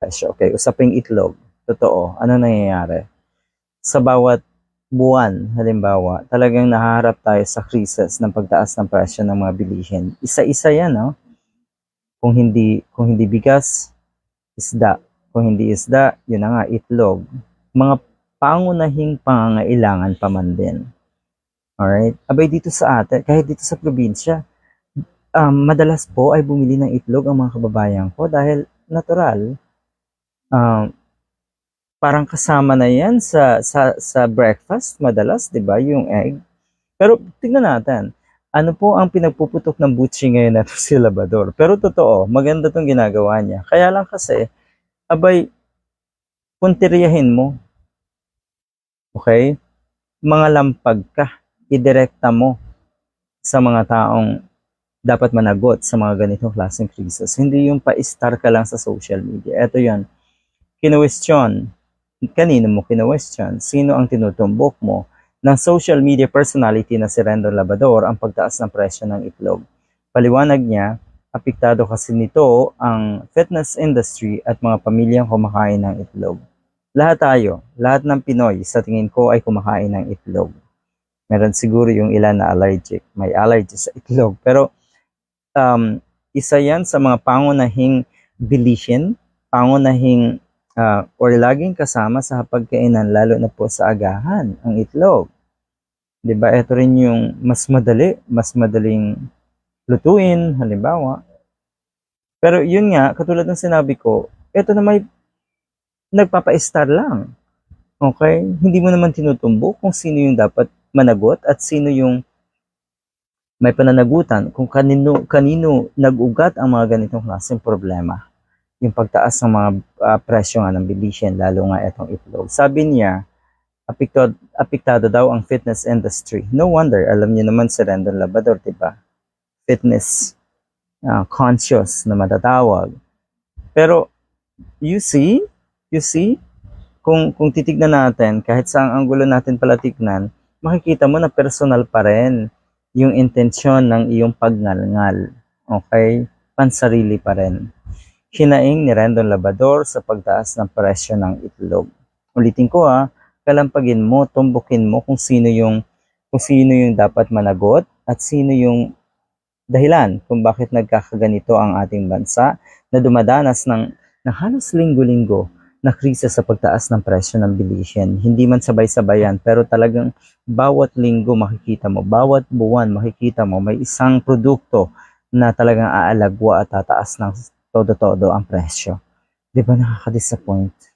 presyo. Okay, usaping itlog. Totoo. Ano nangyayari? Sa bawat buwan, halimbawa, talagang nahaharap tayo sa krisis ng pagtaas ng presyo ng mga bilihin. Isa-isa yan, no? Kung hindi, kung hindi bigas, isda. Kung hindi isda, yun na nga, itlog. Mga pangunahing pangangailangan pa man din. Alright? Abay dito sa atin, kahit dito sa probinsya, um, madalas po ay bumili ng itlog ang mga kababayan ko dahil natural. Um, parang kasama na yan sa, sa, sa breakfast madalas, di ba, yung egg. Pero tingnan natin, ano po ang pinagpuputok ng butchi ngayon na si Labrador? Pero totoo, maganda tong ginagawa niya. Kaya lang kasi, abay, puntiryahin mo. Okay? Mga lampag ka, idirekta mo sa mga taong dapat managot sa mga ganitong klaseng krisis. Hindi yung pa-star ka lang sa social media. Ito yon Kinwestiyon. Kanino mo kinwestiyon? Sino ang tinutumbok mo? Ng social media personality na si Rendon Labador ang pagtaas ng presyo ng itlog. Paliwanag niya, apektado kasi nito ang fitness industry at mga pamilyang kumakain ng itlog. Lahat tayo, lahat ng Pinoy sa tingin ko ay kumakain ng itlog. Meron siguro yung ilan na allergic, may allergy sa itlog. Pero um, isa yan sa mga pangunahing bilihin, pangunahing uh, or laging kasama sa pagkainan, lalo na po sa agahan, ang itlog. 'Di ba? Ito rin yung mas madali, mas madaling lutuin, halimbawa. Pero yun nga, katulad ng sinabi ko, ito na may nagpapa-star lang. Okay? Hindi mo naman tinutumbok kung sino yung dapat managot at sino yung may pananagutan kung kanino, kanino nag-ugat ang mga ganitong klaseng problema. Yung pagtaas ng mga uh, presyo nga ng bilihin, lalo nga itong itlog. Sabi niya, apektado, apektado daw ang fitness industry. No wonder, alam niyo naman si Rendon Labrador, di ba? Fitness uh, conscious na matatawag. Pero, you see, you see, kung, kung titignan natin, kahit sa anggulo natin pala tignan, makikita mo na personal pa rin yung intensyon ng iyong pagngalngal. Okay? Pansarili pa rin. Hinaing ni Rendon Labador sa pagtaas ng presyo ng itlog. Ulitin ko ha, kalampagin mo, tumbukin mo kung sino yung kung sino yung dapat managot at sino yung dahilan kung bakit nagkakaganito ang ating bansa na dumadanas ng, ng halos linggo-linggo na krisis sa pagtaas ng presyo ng bilihin. Hindi man sabay-sabayan, pero talagang bawat linggo makikita mo, bawat buwan makikita mo, may isang produkto na talagang aalagwa at tataas ng todo-todo ang presyo. Di ba nakaka-disappoint?